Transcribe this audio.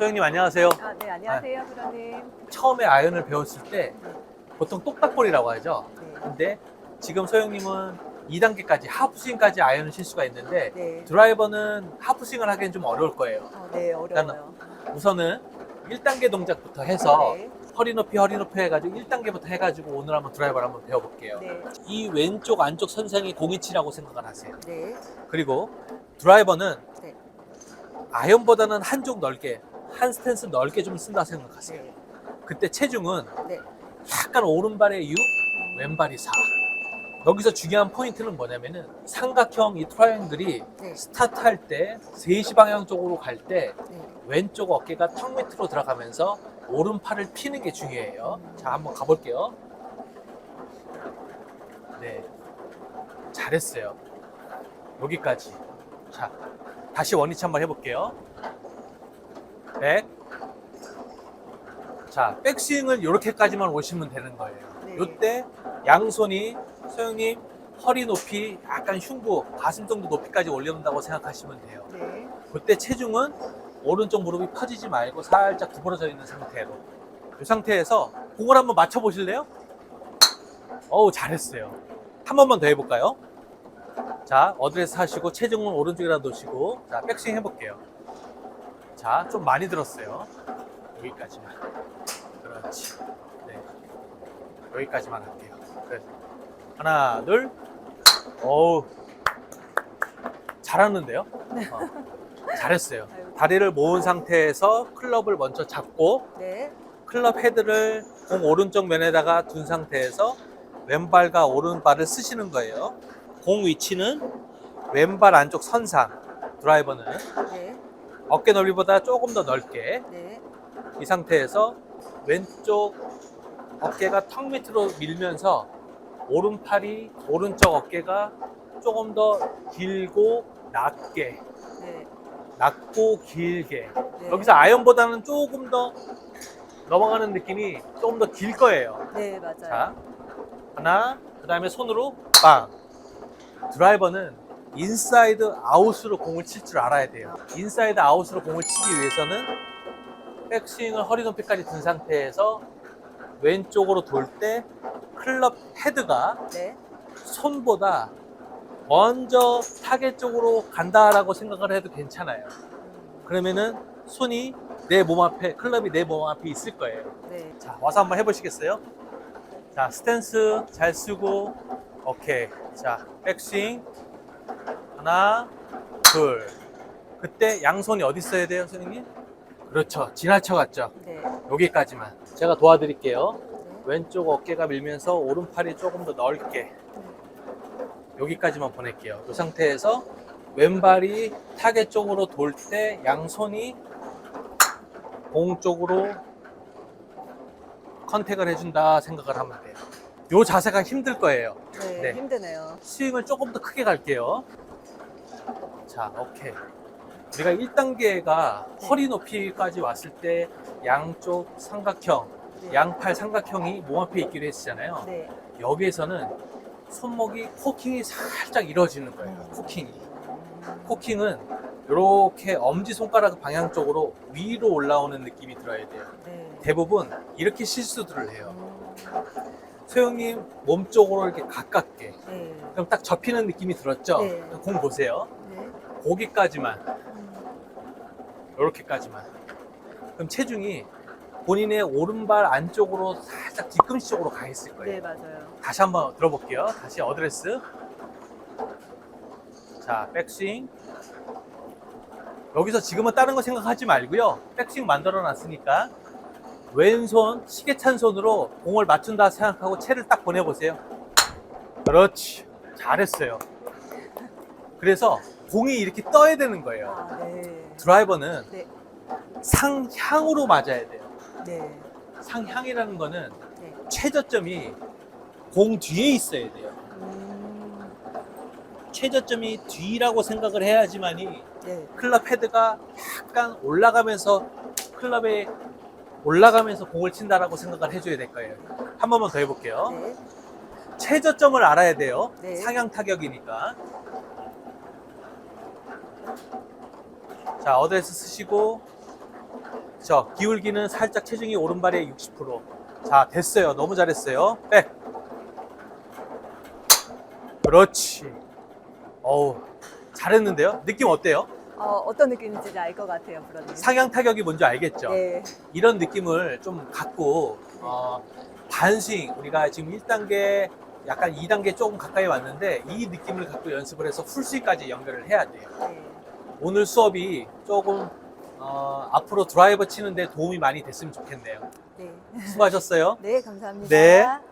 소영님 안녕하세요. 아, 네, 안녕하세요, 프로님. 처음에 아이언을 배웠을 때 보통 똑딱볼이라고 하죠. 네. 근데 지금 소영님은 2단계까지 하프스윙까지 아이언을 칠 수가 있는데 네. 드라이버는 하프스윙을 하기엔 좀 어려울 거예요. 어, 네, 어려워요. 우선은 1단계 동작부터 해서 네. 허리 높이 허리 높이 해가지고 1단계부터 해가지고 오늘 한번 드라이버를 한번 배워볼게요. 네. 이 왼쪽 안쪽 선상이 공이치라고 생각을 하세요. 네. 그리고 드라이버는 네. 아이언보다는 한쪽 넓게 한 스탠스 넓게 좀 쓴다 생각하세요. 네. 그때 체중은 네. 약간 오른발에 6, 왼발이 4. 여기서 중요한 포인트는 뭐냐면은 삼각형 이 트라이앵글이 네. 스타트 할때 3시 방향 쪽으로 갈때 네. 왼쪽 어깨가 턱 밑으로 들어가면서 오른팔을 피는 게 중요해요. 자, 한번 가볼게요. 네. 잘했어요. 여기까지. 자, 다시 원위치 한번 해볼게요. 백. 자, 백스윙을 이렇게까지만 오시면 되는 거예요. 네. 요때 양손이 소영님 허리 높이 약간 흉부, 가슴 정도 높이까지 올려놓는다고 생각하시면 돼요. 네. 그때 체중은 오른쪽 무릎이 펴지지 말고 살짝 구부러져 있는 상태로 이 상태에서 공을 한번 맞춰 보실래요? 어우 잘했어요 한 번만 더 해볼까요? 자 어드레스 하시고 체중은 오른쪽이라 놓으시고 자 백스윙 해볼게요 자 좀 많이 들었어요. 여기까지만. 그렇지. 네. 여기까지만 할게요. 그래서 하나 둘. 어우. 잘하는데요? 어, 잘했어요. 다리를 모은 상태에서 클럽을 먼저 잡고 네. 클럽 헤드를 공 오른쪽 면에다가 둔 상태에서 왼발과 오른발을 쓰시는 거예요. 공 위치는 왼발 안쪽 선상, 드라이버는. 네. 어깨 넓이보다 조금 더 넓게 네. 이 상태에서 왼쪽 어깨가 턱 밑으로 밀면서 오른팔이 오른쪽 어깨가 조금 더 길고 낮게 네. 낮고 길게 네. 여기서 아이언보다는 조금 더 넘어가는 느낌이 조금 더 길 거예요 네, 맞아요. 자 하나 그 다음에 손으로 빵 드라이버는 인사이드 아웃으로 공을 칠 줄 알아야 돼요 인사이드 아웃으로 공을 치기 위해서는 백스윙을 허리 높이까지 든 상태에서 왼쪽으로 돌 때 클럽 헤드가 네. 손보다 먼저 타겟 쪽으로 간다라고 생각을 해도 괜찮아요 음, 그러면은 손이 내 몸 앞에 클럽이 내 몸 앞에 있을 거예요 네. 자 와서 한번 해보시겠어요? 자 스탠스 잘 쓰고 오케이 자 백스윙 하나 둘 그때 양손이 어디 있어야 돼요 선생님? 그렇죠 지나쳐 갔죠 네. 여기까지만 제가 도와드릴게요 네. 왼쪽 어깨가 밀면서 오른팔이 조금 더 넓게 여기까지만 보낼게요 이 상태에서 왼발이 타겟 쪽으로 돌 때 양손이 공 쪽으로 컨택을 해준다 생각을 하면 돼요 이 자세가 힘들 거예요 네. 네. 힘드네요. 스윙을 조금 더 크게 갈게요. 자, 오케이. 우리가 1단계가 허리 높이까지 왔을 때 양쪽 삼각형, 네. 양팔 삼각형이 몸 앞에 있기로 했잖아요. 네. 여기에서는 손목이 코킹이 살짝 이루어지는 거예요. 코킹이. 코킹은 이렇게 엄지 손가락 방향 쪽으로 위로 올라오는 느낌이 들어야 돼요. 네. 대부분 이렇게 실수들을 해요. 음, 소영님 몸 쪽으로 이렇게 가깝게. 네. 그럼 딱 접히는 느낌이 들었죠? 네. 공 보세요. 네. 거기까지만, 음, 이렇게까지만. 그럼 체중이 본인의 오른발 안쪽으로 살짝 뒤꿈치 쪽으로 가 있을 거예요. 네, 맞아요. 다시 한번 들어볼게요. 다시 어드레스. 자, 백스윙. 여기서 지금은 다른 거 생각하지 말고요. 백스윙 만들어 놨으니까 왼손 시계 찬 손으로 공을 맞춘다 생각하고 채를 딱 보내보세요. 그렇지. 잘했어요. 그래서 공이 이렇게 떠야 되는 거예요. 아, 네. 드라이버는 네. 상향으로 맞아야 돼요. 네. 상향이라는 거는 네. 최저점이 공 뒤에 있어야 돼요. 음, 최저점이 뒤라고 생각을 해야지만이 네. 클럽 헤드가 약간 올라가면서 클럽에 올라가면서 공을 친다라고 생각을 해줘야 될 거예요. 한 번만 더 해볼게요. 네. 최저점을 알아야 돼요. 네. 상향 타격이니까. 자, 어드레스 쓰시고 저 기울기는 살짝 체중이 오른발에 60%. 자, 됐어요. 너무 잘했어요. 백. 그렇지. 어우, 잘했는데요? 느낌 어때요? 어, 어떤 느낌인지 알 것 같아요, 브로님. 상향 타격이 뭔지 알겠죠? 네. 이런 느낌을 좀 갖고 어, 반스윙 우리가 지금 1단계 약간 2단계 조금 가까이 왔는데 이 느낌을 갖고 연습을 해서 풀스윙까지 연결을 해야 돼요. 네. 오늘 수업이 조금 어, 앞으로 드라이버 치는데 도움이 많이 됐으면 좋겠네요. 네. 수고하셨어요. 네, 감사합니다. 네.